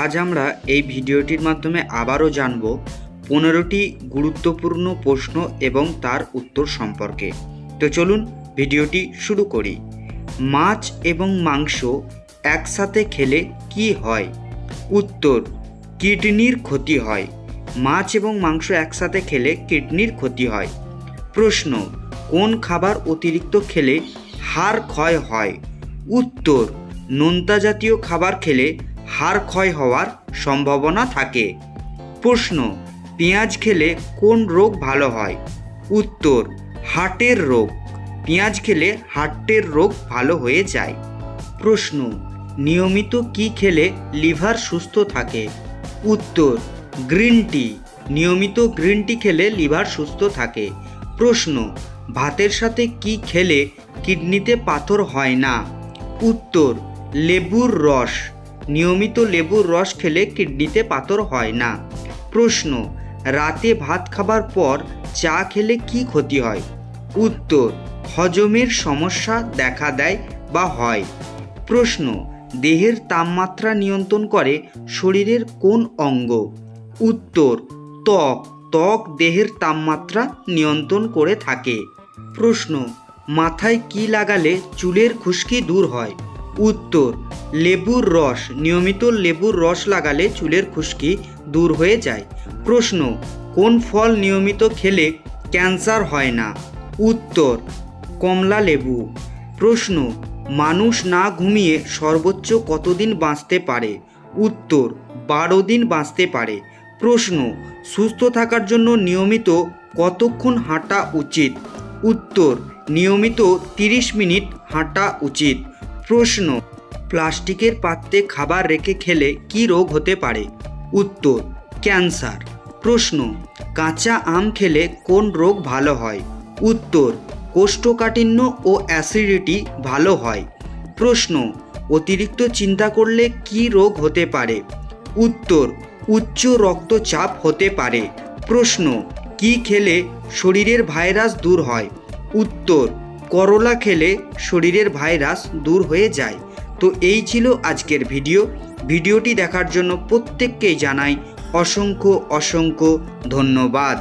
আজ আমরা এই ভিডিওটির মাধ্যমে আবারও জানব পনেরোটি গুরুত্বপূর্ণ প্রশ্ন এবং তার উত্তর সম্পর্কে। তো চলুন ভিডিওটি শুরু করি। মাছ এবং মাংস একসাথে খেলে কি হয়? উত্তর, কিডনির ক্ষতি হয়। মাছ এবং মাংস একসাথে খেলে কিডনির ক্ষতি হয়। প্রশ্ন, কোন খাবার অতিরিক্ত খেলে হাড় ক্ষয় হয়? উত্তর, নোনতা জাতীয় খাবার খেলে হাড় ক্ষয় হওয়ার সম্ভাবনা থাকে। প্রশ্ন, পেঁয়াজ খেলে কোন রোগ ভালো হয়? উত্তর, হার্টের রোগ। পেঁয়াজ খেলে হার্টের রোগ ভালো হয়ে যায়। প্রশ্ন, নিয়মিত কি খেলে লিভার সুস্থ থাকে? উত্তর, গ্রিন টি। নিয়মিত গ্রিন টি খেলে লিভার সুস্থ থাকে। প্রশ্ন, ভাতের সাথে কি খেলে কিডনিতে পাথর হয় না? উত্তর, লেবুর রস। নিয়মিত লেবুর রস খেলে কিডনিতে পাথর হয় না। প্রশ্ন, রাতে ভাত খাবার পর চা খেলে কি ক্ষতি হয়? উত্তর, হজমের সমস্যা দেখা দেয় বা হয়। প্রশ্ন, দেহের তাপমাত্রা নিয়ন্ত্রণ করে শরীরের কোন অঙ্গ? উত্তর, ত্বক ত্বক দেহের তাপমাত্রা নিয়ন্ত্রণ করে থাকে। প্রশ্ন, মাথায় কি লাগালে চুলের খুশকি দূর হয়? উত্তর, লেবুর রস। নিয়মিত লেবুর রস লাগালে চুলের খুশকি দূর হয়ে যায়। প্রশ্ন, কোন ফল নিয়মিত খেলে ক্যান্সার হয় না? উত্তর, কমলা লেবু। প্রশ্ন, মানুষ না ঘুমিয়ে সর্বোচ্চ কতদিন বাঁচতে পারে? উত্তর, বারো দিন বাঁচতে পারে। প্রশ্ন, সুস্থ থাকার জন্য নিয়মিত কতক্ষণ হাঁটা উচিত? উত্তর, নিয়মিত তিরিশ মিনিট হাঁটা উচিত। প্রশ্ন, প্লাস্টিকের পাত্রে খাবার রেখে খেলে কি রোগ হতে পারে? উত্তর, ক্যান্সার। প্রশ্ন, কাঁচা আম খেলে কোন রোগ ভালো হয়? উত্তর, কোষ্ঠকাঠিন্য ও অ্যাসিডিটি ভালো হয়। প্রশ্ন, অতিরিক্ত চিন্তা করলে কি রোগ হতে পারে? উত্তর, উচ্চ রক্তচাপ হতে পারে। প্রশ্ন, কি খেলে শরীরের ভাইরাস দূর হয়? উত্তর করলা খেলে শরীরের ভাইরাস দূর হয়ে যায়। তো এই ছিল আজকের ভিডিও। ভিডিওটি দেখার জন্য প্রত্যেককেই জানাই অসংখ্য অসংখ্য ধন্যবাদ।